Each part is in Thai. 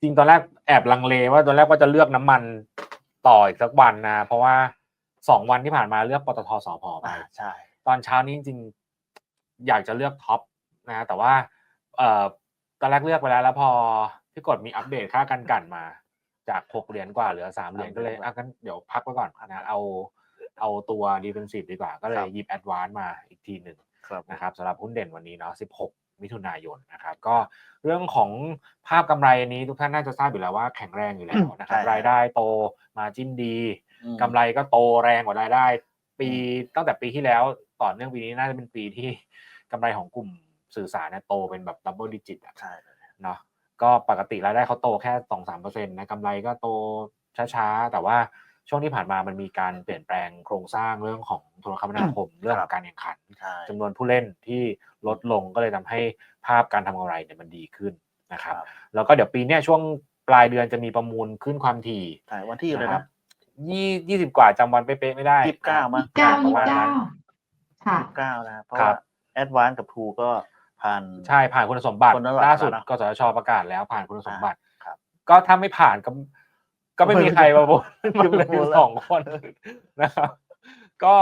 จริงตอนแรกแอบลังเลว่าตอนแรกว่าจะเลือกน้ำมันต่ออีกสักวันนะ เพราะว่าสองวันที่ผ่านมาเลือกปตทสพไปอ่าใช่ ตอนเช้านี้จริงๆอยากจะเลือกท็อปนะแต่ว่าเอ่อตอนแรกเลือกไปแล้วแล้วพอพี่กดมีอัปเดตค่ากันกันมา จากหกเหรียญกว่าเหลือสามเหรียญก็เลยอะกันเดี๋ยวพักไว้ก่อนนะเอาเอาตัว defensive ดีกว่า ก็เลยหยิบ advance มาอีกทีหนึ่งครับนะครับสำหรับหุ้นเด่นวันนี้เนาะ16 มิถุนายนนะครับ ก็เรื่องของภาพกำไรนี้ทุกท่านน่าจะทราบอยู่แล้วว่าแข็งแรงอยู่แล้วนะครับใช่ครับรายได้โตมาจิ้นดีอืมกำไรก็โตแรงกว่ารายได้ ปีตั้งแต่ปีที่แล้วต่อเนื่องปีนี้น่าจะเป็นปีที่กำไรของกลุ่มสื่อสารเนี่ยโตเป็นแบบดับเบิลดิจิตอะใช่เนาะก็ปกติรายได้เขาโตแค่สองสามเปอร์เซ็นต์นะกำไรก็โตช้าๆ แต่ว่า ช่วงที่ผ่านมามันมีการเปลี่ยนแปลงโครงสร้างเรื่องของโทรคมนาคมเรื่องของการแข่งขันใช่จำนวนผู้เล่นที่ลดลงก็เลยทำให้ภาพการทำกำไรเนี่ยมันดีขึ้นนะครับแล้วก็เดี๋ยวปีเนี้ยช่วงปลายเดือนจะมีประมูลขึ้นความถี่ใช่วันที่อะไรนะยี่ยี่สิบกว่าจำวันเป๊ะๆไม่ได้ยี่สิบเก้ามั้งเก้าประยี่มาณเก้านั้นค่ะยี่สิบเก้านะครับเพราะครัว่าบแอดวานกับทูก็ผ่านใช่ผ่านคุณสมบัติคนละหลักล่าสุดแล้วนะกสทชประกาศแล้วผ่านคุณสมบัติครับก็ถ้าไม่ผ่านก็ ก็ไม่มีใครมาบอกมันเหลยไม่รู้แล้วสองคนนะครับก็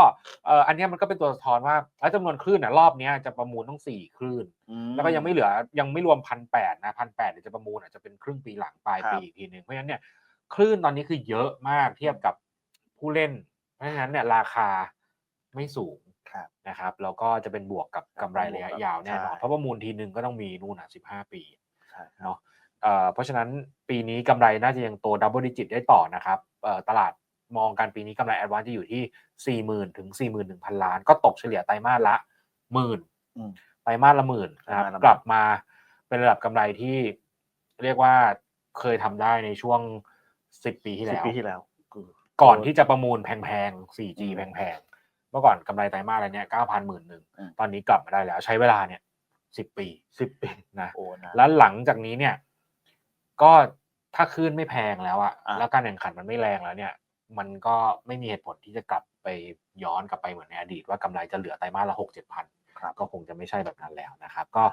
เอ่ออันเนี้ยมันก็เป็นตัวสะท้อนว่าแล้วจำนวนคลื่นอะรอบเนี้ยจะประมูลต้องสี่คลื่นอืมแล้วก็ยังไม่เหลือยังไม่รวมพันแปดนะพันแปดเดี๋ยวจะประมูลอาจจะเป็นครึ่งปีหลังปลายครับปีอีกทีหนึ่งเพราะฉะนั้นเนี่ยคลื่นตอนนี้คือเยอะมากเทียบกับผู้เล่น เพราะฉะนั้นเนี่ยราคาไม่สูงครับนะครับแล้วก็จะเป็นบวกกับกำไรระยะยาวแน่นอนใช่เพราะประมูลทีหนึ่งก็ต้องมีนู่นอะสิบห้าปีใช่เนาะ เอ่อเพราะฉะนั้นปีนี้กำไรน่าจะยังโตดับเบิลดิจิตได้ต่อนะครับเอ่อตลาดมองการปีนี้กำไรแอดวานจะอยู่ที่ 40,000 ถึง 41,000 ล้าน ก็ตกเฉลี่ยไตรมาสละหมื่นอืมไตรมาสละหมื่นนะครับไตรมาสละหมื่นกลับมาเป็นระดับกำไรที่เรียกว่าเคยทำได้ในช่วง 10 ปีที่สิบแล้วปีที่แล้วคือก่อนที่จะประมูลแพงๆ 4G อืมแพงๆ เมื่อก่อนกำไรไตรมาสอะไรเนี่ย9,000หมื่นหนึ่งอืมตอนนี้กลับมาได้แล้วใช้เวลาเนี่ย 10 ปีสิบปีนะโอ้นะแล้วหลังจากนี้เนี่ย ก็ถ้าคลื่นไม่แพงแล้วอะอะ แล้วการแข่งขันมันไม่แรงแล้วเนี่ย มันก็ไม่มีเหตุผลที่จะกลับไปย้อนกลับไปเหมือนในอดีตว่ากำไรจะเหลือไตรมาสละหกเจ็ดพันครับ ก็คงจะไม่ใช่แบบนั้นแล้วนะครับ ก็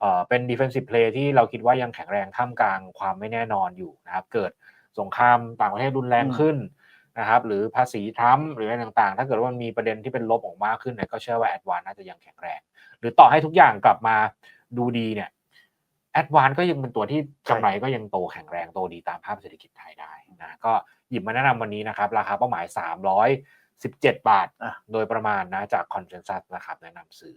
เอ่อเป็น defensive play ที่เราคิดว่ายังแข็งแรงท่ามกลางความไม่แน่นอนอยู่นะครับ เกิดสงครามต่างประเทศรุนแรงขึ้นนะครับ หรือภาษีทรัมป์หรืออะไรต่างๆ ถ้าเกิดว่ามันมีประเด็นที่เป็นลบออกมากขึ้นเนี่ยก็เชื่อว่าแอดวานน่าจะยังแข็งแรง หรือต่อให้ทุกอย่างกลับมาดูดีเนี่ย แอดวานก็ยังเป็นตัวที่กำไรก็ยังโตแข็งแรงโตดีตามภาพเศรษฐกิจไทยได้นะก็หยิบมาแนะนำวันนี้นะครับ ราคาเป้าหมาย 317 บาทอะโดยประมาณนะจากคอนเซนแซสนะครับแนะนำซื้อ